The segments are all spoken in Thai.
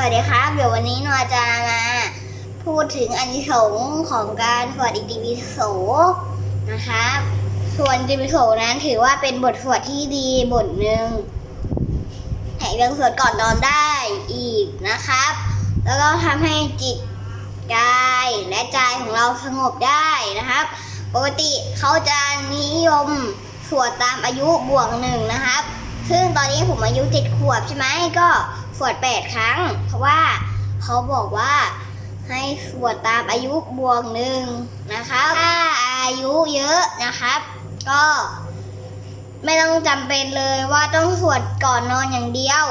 วัสดีครับ เดี๋ยววันนี้นวจะมาพูดถึงอานิสงส์ของการสวดอิติปิโสนะครับ ส่วนอิติปิโสนั้นถือว่าเป็นบทสวดที่ดีบทหนึ่งให้ยังสวดก่อนนอนได้อีกนะครับ แล้วก็ทำให้จิตกายและใจของเราสงบได้นะครับ ปกติเขาจะนิยมสวดตามอายุบวกหนึ่งนะครับ ซึ่งตอนนี้ผมอายุเจ็ดขวบใช่ไหมก็สวดแปดครั้ง เพราะว่าเขาบอกว่าให้สวดตามอายุบวกหนึ่งนะครับ ถ้าอายุเยอะนะครับ ก็ไม่ต้องจำเป็นเลยว่าต้องสวดก่อนนอนอย่างเดียว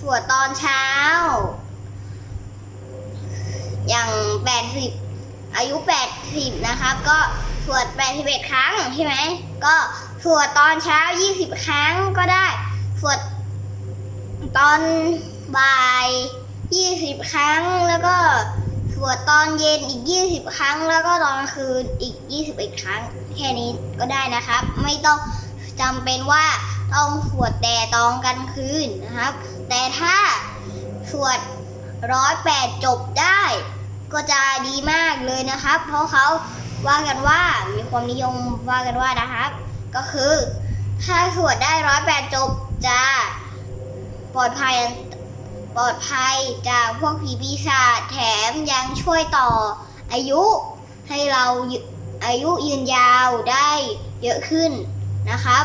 สวดตอนเช้า อย่างแปดสิบอายุแปดสิบนะครับ ก็สวดแปดสิบเอ็ดครั้งใช่ไหม ก็สวดตอนเช้ายี่สิบครั้งก็ได้ วดตอนบ่ายยี่สิบครั้งแล้วก็สวดตอนเย็นอีกยี่สิบครั้ง แล้วก็ตอนกลางคืนอีกยี่สิบเอ็ดครั้ง แค่นี้ก็ได้นะครับ ไม่ต้องจำเป็นว่าต้องสวดแต่ตอนกลางคืนนะครับ แต่ถ้าสวดร้อยแปดจบได้ ก็จะดีมากเลยนะครับ เพราะเขาว่ากันว่ามีความนิยมว่ากันว่านะครับ ก็คือ ถ้าสวดได้ร้อยแปดจบ จะปลอดภัยปลอดภัยจากพวกผีปีศาจแถมยังช่วยต่ออายุให้เราอายุยืนยาวได้เยอะขึ้นนะครับ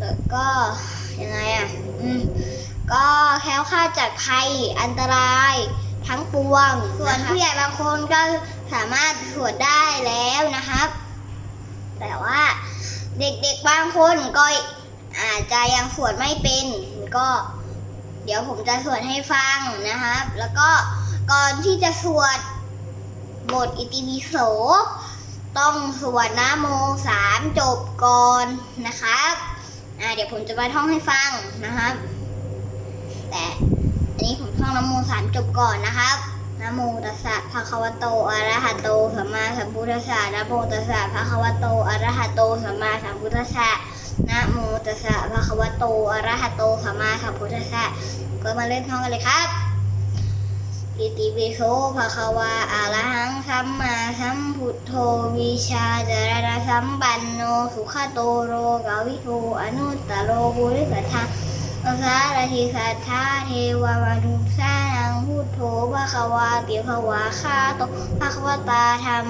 แล้วก็ยังไงอะอืมก็แค้วคลาจากภัยอันตรายทั้งปวง ส่วนผู้ใหญ่บางคนก็สามารถสวดได้แล้วนะครับ แต่ว่าเด็กๆบางคนก็ อาจจะยังสวดไม่เป็นก็ เดี๋ยวผมจะสวดให้ฟังนะครับ แล้วก็ก่อนที่จะสวดบทอิติปิโส ต้องสวดนะโมสามจบก่อนนะครับเดี๋ยวผมจะมาท่องให้ฟังนะครับ แต่อันนี้ผมท่องนะโมสามจบก่อนนะครับนะโมตัสสะภะคะวะโตอะระหะโตสัมมาสัมพุทธัสสะนะโมตัสสะภะคะวะโตอะระหะโตสัมมาสัมพุทธัสสะ นะโมตัสสะภะคะวะโตอะระหะโตสัมมาสัมพุทธัสสะก็มาเล่นท่องกันเลยครับอิติปิโสภะคะวะอะระหังสัมมาสัมพุทโธวิชาจารณสัมปันโนสุขโตโรกาวิโทอนุตตโรบุริสธรรมภาษารทิสัทธาเทวมนุษย์สานังพุทโธภะคะวะติภวะคาโตภะคะวะตาธรรม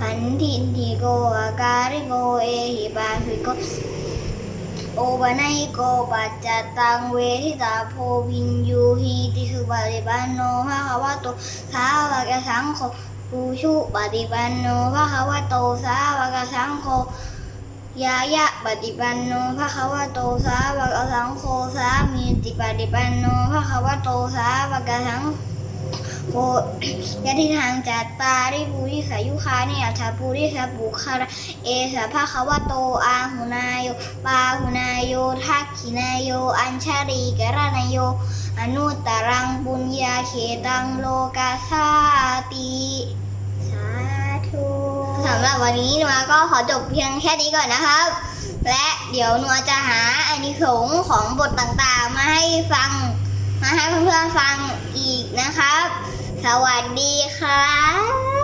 พันธินทิโกอาการิโกเอหิปาสิโก โอปนัยโกปัจจตังเวทิตาโพวินยูหีติสุปฏิปันโนภะคะวะโตสาวกสังโฆปูชุปฏิปันโนภะคะวะโตสาวกสังโฆยายะปฏิปันโนภะคะวะโตสาวกสังโฆสามีติปฏิปันโนภะคะวะโตสาวกสังโฆ ยะทิทางจัตตาริปุริสายุคาเนอัชาปุริสปุคาระเอสะภะคะวะโตอาหุนายโยปาหุนายโยทักขินายโย อัญชารีกรณายโย อนุตตรังปุญญาเขตังโลกาสาติสาธุสำหรับวันนี้นัวก็ขอจบเพียงแค่นี้ก่อนนะครับ และเดี๋ยวนัวจะหาอานิสงส์ของบทต่างๆ มาให้ฟัง มาให้เพื่อนๆฟังอีกนะครับ สวัสดีครับ